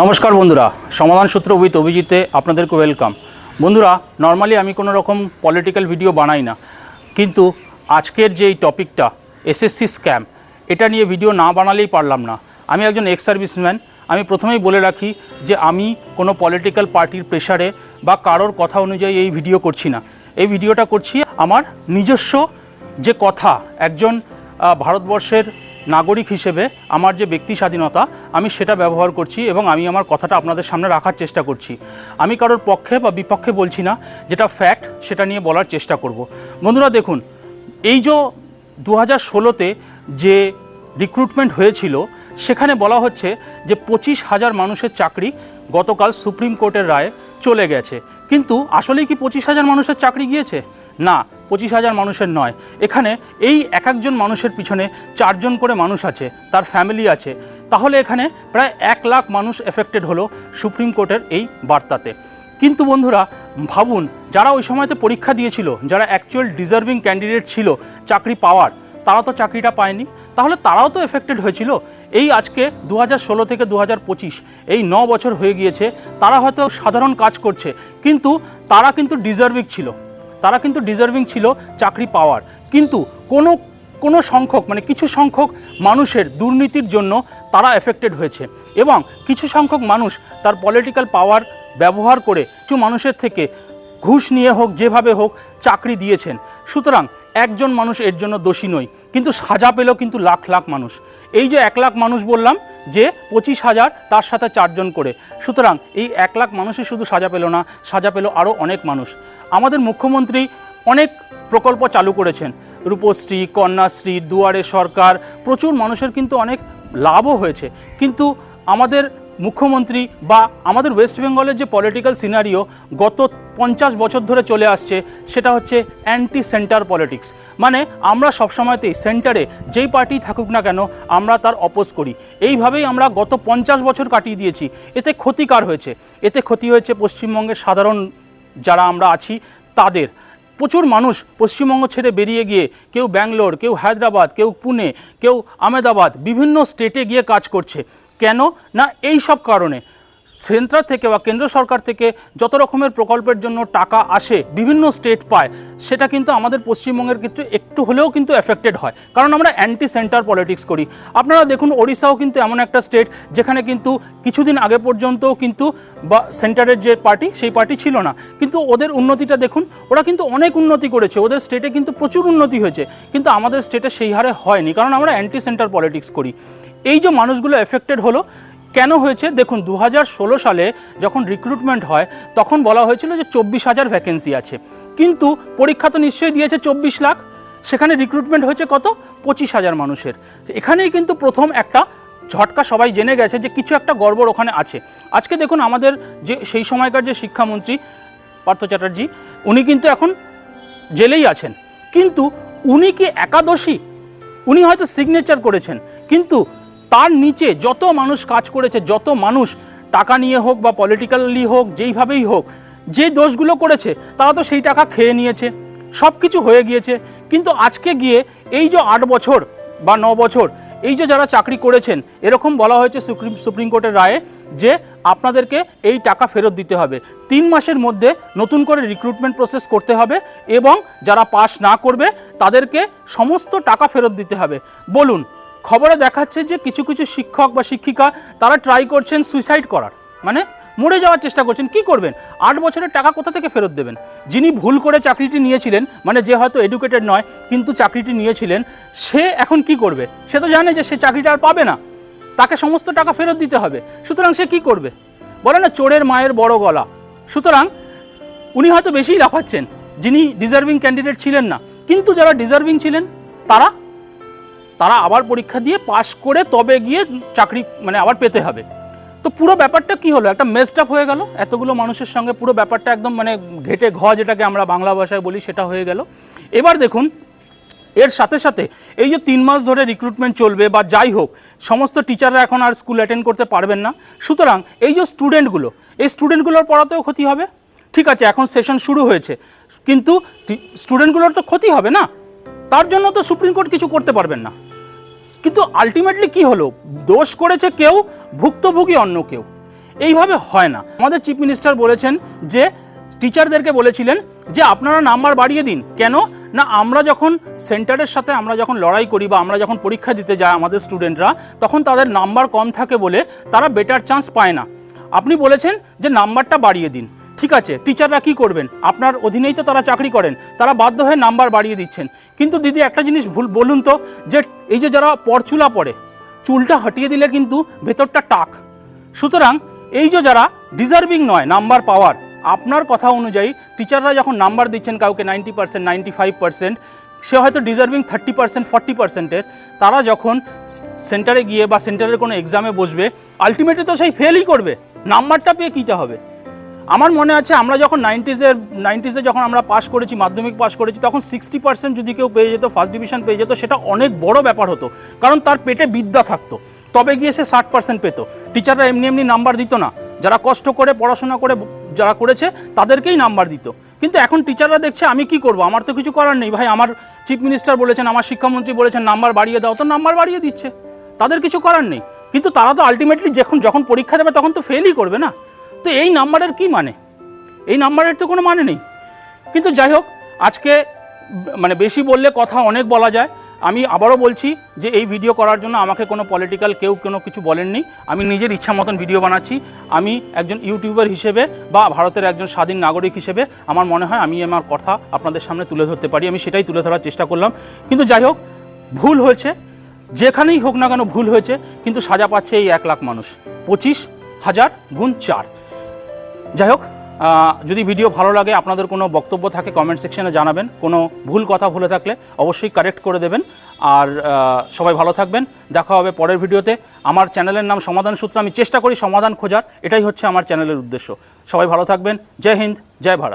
নমস্কার বন্ধুরা, সমাধান সূত্র উইথ অভিজিতে আপনাদেরকে ওয়েলকাম বন্ধুরা নর্মালি আমি কোনো রকম পলিটিক্যাল ভিডিও বানাই না, কিন্তু আজকের যে এই টপিকটা এসএসসি স্ক্যাম এটা নিয়ে ভিডিও না বানালেই পারলাম না। আমি একজন এক্স সার্ভিসম্যান আমি প্রথমেই বলে রাখি যে আমি কোনো পলিটিক্যাল পার্টির প্রেশারে বা কারোর কথা অনুযায়ী এই ভিডিও করছি না। এই ভিডিওটা করছি আমার নিজস্ব যে কথা, একজন ভারতবর্ষের নাগরিক হিসেবে আমার যে ব্যক্তি স্বাধীনতা, আমি সেটা ব্যবহার করছি এবং আমি আমার কথাটা আপনাদের সামনে রাখার চেষ্টা করছি। আমি কারোর পক্ষে বা বিপক্ষে বলছি না, যেটা ফ্যাক্ট সেটা নিয়ে বলার চেষ্টা করব। বন্ধুরা দেখুন, এই যে দু হাজার ষোলোতে যে রিক্রুটমেন্ট হয়েছিল, সেখানে বলা হচ্ছে যে পঁচিশ হাজার মানুষের চাকরি গতকাল সুপ্রিম কোর্টের রায়ে চলে গেছে। কিন্তু আসলেই কি পঁচিশ হাজার মানুষের চাকরি গিয়েছে? না পঁচিশ হাজার মানুষের নয়। এখানে এই এক একজন মানুষের পিছনে চারজন করে মানুষ আছে, তার ফ্যামিলি আছে। তাহলে এখানে প্রায় এক লাখ মানুষ এফেক্টেড হলো সুপ্রিম কোর্টের এই বার্তাতে। কিন্তু বন্ধুরা, ভাবুন, যারা ওই সময়তে পরীক্ষা দিয়েছিল, যারা অ্যাকচুয়াল ডিজার্ভিং ক্যান্ডিডেট ছিল, চাকরি পাওয়ার, তারা তো চাকরিটা পায়নি। তাহলে তারাও তো এফেক্টেড হয়েছিল। এই আজকে দু ষোলো থেকে দু এই ন বছর হয়ে গিয়েছে, তারা হয়তো সাধারণ কাজ করছে, কিন্তু তারা কিন্তু ডিজার্ভিং ছিল। তারা কিন্তু ডিজার্ভিং ছিল চাকরি পাওয়ার। কিন্তু কোনো কোনো সংখ্যক মানে কিছু সংখ্যক মানুষের দুর্নীতির জন্য তারা এফেক্টেড হয়েছে এবং কিছু সংখ্যক মানুষ তার পলিটিক্যাল পাওয়ার ব্যবহার করে কিছু মানুষের থেকে ঘুষ নিয়ে হোক, যেভাবে হোক, চাকরি দিয়েছেন। সুতরাং একজন মানুষ এর জন্য দোষী নয় কিন্তু সাজা পেল কিন্তু লাখ লাখ মানুষ। এই যে এক লাখ মানুষ বললাম, যে পঁচিশ হাজার তার সাথে চারজন করে, সুতরাং এই এক লাখ মানুষই শুধু সাজা পেল না, সাজা পেল আরও অনেক মানুষ। আমাদের মুখ্যমন্ত্রী অনেক প্রকল্প চালু করেছেন, রূপশ্রী, কন্যাশ্রী, দুয়ারে সরকার, প্রচুর মানুষের কিন্তু অনেক লাভও হয়েছে। কিন্তু আমাদের মুখ্যমন্ত্রী বা আমাদের ওয়েস্ট বেঙ্গলের যে পলিটিক্যাল সিনারিও গত পঞ্চাশ বছর ধরে চলে আসছে, সেটা হচ্ছে অ্যান্টি সেন্টার পলিটিক্স মানে আমরা সবসময়তেই সেন্টারে যেই পার্টি থাকুক না কেন, আমরা তার অপোজ করি। এইভাবেই আমরা গত পঞ্চাশ বছর কাটিয়ে দিয়েছি। এতে ক্ষতিকার হয়েছে? এতে ক্ষতি হয়েছে পশ্চিমবঙ্গের সাধারণ যারা আমরা আছি, তাদের। প্রচুর মানুষ পশ্চিমবঙ্গ ছেড়ে বেরিয়ে গিয়ে কেউ ব্যাঙ্গালোর, কেউ হায়দ্রাবাদ, কেউ পুনে, কেউ আমেদাবাদ বিভিন্ন স্টেটে গিয়ে কাজ করছে। কেন? না, এই সব কারণে। সেন্ট্রাল থেকে বা কেন্দ্র সরকার থেকে যত রকমের প্রকল্পের জন্য টাকা আসে, বিভিন্ন স্টেট পায়, সেটা কিন্তু আমাদের পশ্চিমবঙ্গের ক্ষেত্রে একটু হলেও কিন্তু এফেক্টেড হয়। কারণ আমরা অ্যান্টি সেন্টার পলিটিক্স করি। আপনারা দেখুন, ওড়িশাও কিন্তু এমন একটা স্টেট যেখানে কিন্তু কিছুদিন আগে পর্যন্ত কিন্তু বা সেন্টারের যে পার্টি সেই পার্টি ছিল না। কিন্তু ওদের উন্নতিটা দেখুন, ওরা কিন্তু অনেক উন্নতি করেছে। ওদের স্টেটে কিন্তু প্রচুর উন্নতি হয়েছে। কিন্তু আমাদের স্টেটে সেই হারে হয়নি, কারণ আমরা অ্যান্টি সেন্টার পলিটিক্স করি। এই যে মানুষগুলো এফেক্টেড হলো কেন হয়েছে? দেখুন দু হাজার ষোলো সালে যখন রিক্রুটমেন্ট হয়, তখন বলা হয়েছিল যে চব্বিশ হাজার ভ্যাকেন্সি আছে। কিন্তু পরীক্ষা তো নিশ্চয়ই দিয়েছে চব্বিশ লাখ। সেখানে রিক্রুটমেন্ট হয়েছে কত? পঁচিশ হাজার মানুষের। এখানেই কিন্তু প্রথম একটা ঝটকা সবাই জেনে গেছে যে কিছু একটা গড়বড় ওখানে আছে। আজকে দেখুন আমাদের যে সেই সময়কার যে শিক্ষামন্ত্রী পার্থ চ্যাটার্জি, উনি কিন্তু এখন জেলেই আছেন। কিন্তু উনি কি একাদশী? উনি হয়তো সিগনেচার করেছেন। কিন্তু তার নিচে যত মানুষ কাজ করেছে, যত মানুষ টাকা নিয়ে হোক বা পলিটিক্যালি হোক, যেইভাবেই হোক, যে দোষগুলো করেছে, তারা তো সেই টাকা খেয়ে নিয়েছে সব কিছু হয়ে গিয়েছে। কিন্তু আজকে গিয়ে এই যে আট বছর বা ন বছর, এই যে যারা চাকরি করেছেন, এরকম বলা হয়েছে সুপ্রিম সুপ্রিম কোর্টের রায়ে যে আপনাদেরকে এই টাকা ফেরত দিতে হবে। তিন মাসের মধ্যে নতুন করে রিক্রুটমেন্ট প্রসেস করতে হবে এবং যারা পাস না করবে, তাদেরকে সমস্ত টাকা ফেরত দিতে হবে। বলুন খবরে দেখাচ্ছে যে কিছু কিছু শিক্ষক বা শিক্ষিকা তারা ট্রাই করছেন সুইসাইড করার। মানে মরে যাওয়ার চেষ্টা করছেন। কি করবেন? আট বছরের টাকা কোথা থেকে ফেরত দেবেন? যিনি ভুল করে চাকরিটি নিয়েছিলেন মানে যে হয়তো এডুকেটেড নয়, কিন্তু চাকরিটি নিয়েছিলেন, সে এখন কি করবে? সে তো জানে যে সে চাকরিটা আর পাবে না। তাকে সমস্ত টাকা ফেরত দিতে হবে। সুতরাং সে কি করবে? বলে না, চোরের মায়ের বড় গলা। সুতরাং উনি হয়তো বেশিই লাফাচ্ছেন, যিনি ডিজার্ভিং ক্যান্ডিডেট ছিলেন না। কিন্তু যারা ডিজার্ভিং ছিলেন, তারা তারা আবার পরীক্ষা দিয়ে পাশ করে তবে গিয়ে চাকরি মানে আবার পেতে হবে। তো পুরো ব্যাপারটা কি হলো? একটা মেসড আপ হয়ে গেল। এতগুলো মানুষের সঙ্গে পুরো ব্যাপারটা একদম মানে ঘেটে ঘ যেটাকে আমরা বাংলা ভাষায় বলি, সেটা হয়ে গেল। এবার দেখুন, এর সাথে সাথে এই যে তিন মাস ধরে রিক্রুটমেন্ট চলবে বা যাই হোক, সমস্ত টিচাররা এখন আর স্কুল অ্যাটেন্ড করতে পারবেন না। সুতরাং এই যে স্টুডেন্টগুলো এই স্টুডেন্টগুলোর পড়াতেও ক্ষতি হবে। ঠিক আছে, এখন সেশন শুরু হয়েছে। কিন্তু স্টুডেন্টগুলোর তো ক্ষতি হবে না। তার জন্য তো সুপ্রিম কোর্ট কিছু করতে পারবেন না। কিন্তু আলটিমেটলি কি হলো? দোষ করেছে কেউ, ভুক্তভোগী অন্য কেউ। এইভাবে হয় না। আমাদের চিফ মিনিস্টার বলেছেন যে টিচারদেরকে বলেছিলেন যে, আপনারা নাম্বার বাড়িয়ে দিন। কেন? না, আমরা যখন সেন্টারের সাথে আমরা যখন লড়াই করি বা আমরা যখন পরীক্ষা দিতে যাই আমাদের স্টুডেন্টরা তখন তাদের নাম্বার কম থাকে বলে তারা বেটার চান্স পায় না। আপনি বলেছেন যে, নাম্বারটা বাড়িয়ে দিন। ঠিক আছে টিচাররা কি করবেন? আপনার অধীনেই তো তারা চাকরি করেন। তারা বাধ্য হয়ে নাম্বার বাড়িয়ে দিচ্ছেন। কিন্তু দিদি, একটা জিনিস ভুল, বলুন তো, যে এই যে যারা পরচুলা পড়ে চুলটা হটিয়ে দিলে কিন্তু ভেতরটা টাক। সুতরাং এই যে যারা ডিজার্ভিং নয় নাম্বার পাওয়ার আপনার কথা অনুযায়ী টিচাররা যখন নাম্বার দিচ্ছেন কাউকে ninety percent ninety five percent সে হয়তো ডিজার্ভিং থার্টি পার্সেন্ট ফর্টি পার্সেন্টের তারা যখন সেন্টারে গিয়ে বা সেন্টারের কোনো এক্সামে বসবে আলটিমেটলি তো সেই ফেলই করবে। নাম্বারটা পেয়ে কীটা হবে? আমার মনে আছে আমরা যখন নাইনটিজের নাইনটিজে যখন আমরা পাস করেছি, মাধ্যমিক পাস করেছি, তখন সিক্সটি পার্সেন্ট যদি কেউ পেয়ে যেত ফার্স্ট ডিভিশন পেয়ে যেত, সেটা অনেক বড় ব্যাপার হতো। কারণ তার পেটে বিদ্যা থাকতো। তবে গিয়ে সে ষাট পার্সেন্ট পেতো। টিচাররা এমনি এমনি নাম্বার দিত না। যারা কষ্ট করে পড়াশোনা করে, যারা করেছে, তাদেরকেই নাম্বার দিত। কিন্তু এখন টিচাররা দেখছে, আমি কি করব? আমার তো কিছু করার নেই। ভাই, আমার চিফ মিনিস্টার বলেছেন, আমার শিক্ষামন্ত্রী বলেছেন নাম্বার বাড়িয়ে দাও। তো নাম্বার বাড়িয়ে দিচ্ছে। তাদের কিছু করার নেই। কিন্তু তারা তো আলটিমেটলি যখন যখন পরীক্ষা দেবে, তখন তো ফেলই করবে না। তো এই নাম্বারের কি মানে? এই নাম্বারের তো কোনো মানে নেই। কিন্তু যাই হোক, আজকে মানে বেশি বললে কথা অনেক বলা যায়। আমি আবারও বলছি যে এই ভিডিও করার জন্য আমাকে কোনো পলিটিক্যাল কেউ কোনো কিছু বলেননি। আমি নিজের ইচ্ছা মতন ভিডিও বানাচ্ছি। আমি একজন ইউটিউবার হিসেবে বা ভারতের একজন স্বাধীন নাগরিক হিসেবে আমার মনে হয় আমি আমার কথা আপনাদের সামনে তুলে ধরতে পারি। আমি সেটাই তুলে ধরার চেষ্টা করলাম। কিন্তু যাই হোক, ভুল হয়েছে। যেখানেই হোক না কেন ভুল হয়েছে। কিন্তু সাজা পাচ্ছে এই এক লাখ মানুষ। পঁচিশ হাজার গুণ চার। যাই হোক যদি ভিডিও ভালো লাগে, আপনাদের কোনো বক্তব্য থাকে কমেন্ট সেকশনে জানাবেন। কোনো ভুল কথা ভুলে থাকলে অবশ্যই কারেক্ট করে দেবেন। আর সবাই ভালো থাকবেন। দেখা হবে পরের ভিডিওতে। আমার চ্যানেলের নাম সমাধান সূত্র, আমি চেষ্টা করি সমাধান খোঁজার। এটাই হচ্ছে আমার চ্যানেলের উদ্দেশ্য। সবাই ভালো থাকবেন। জয় হিন্দ, জয় ভারত।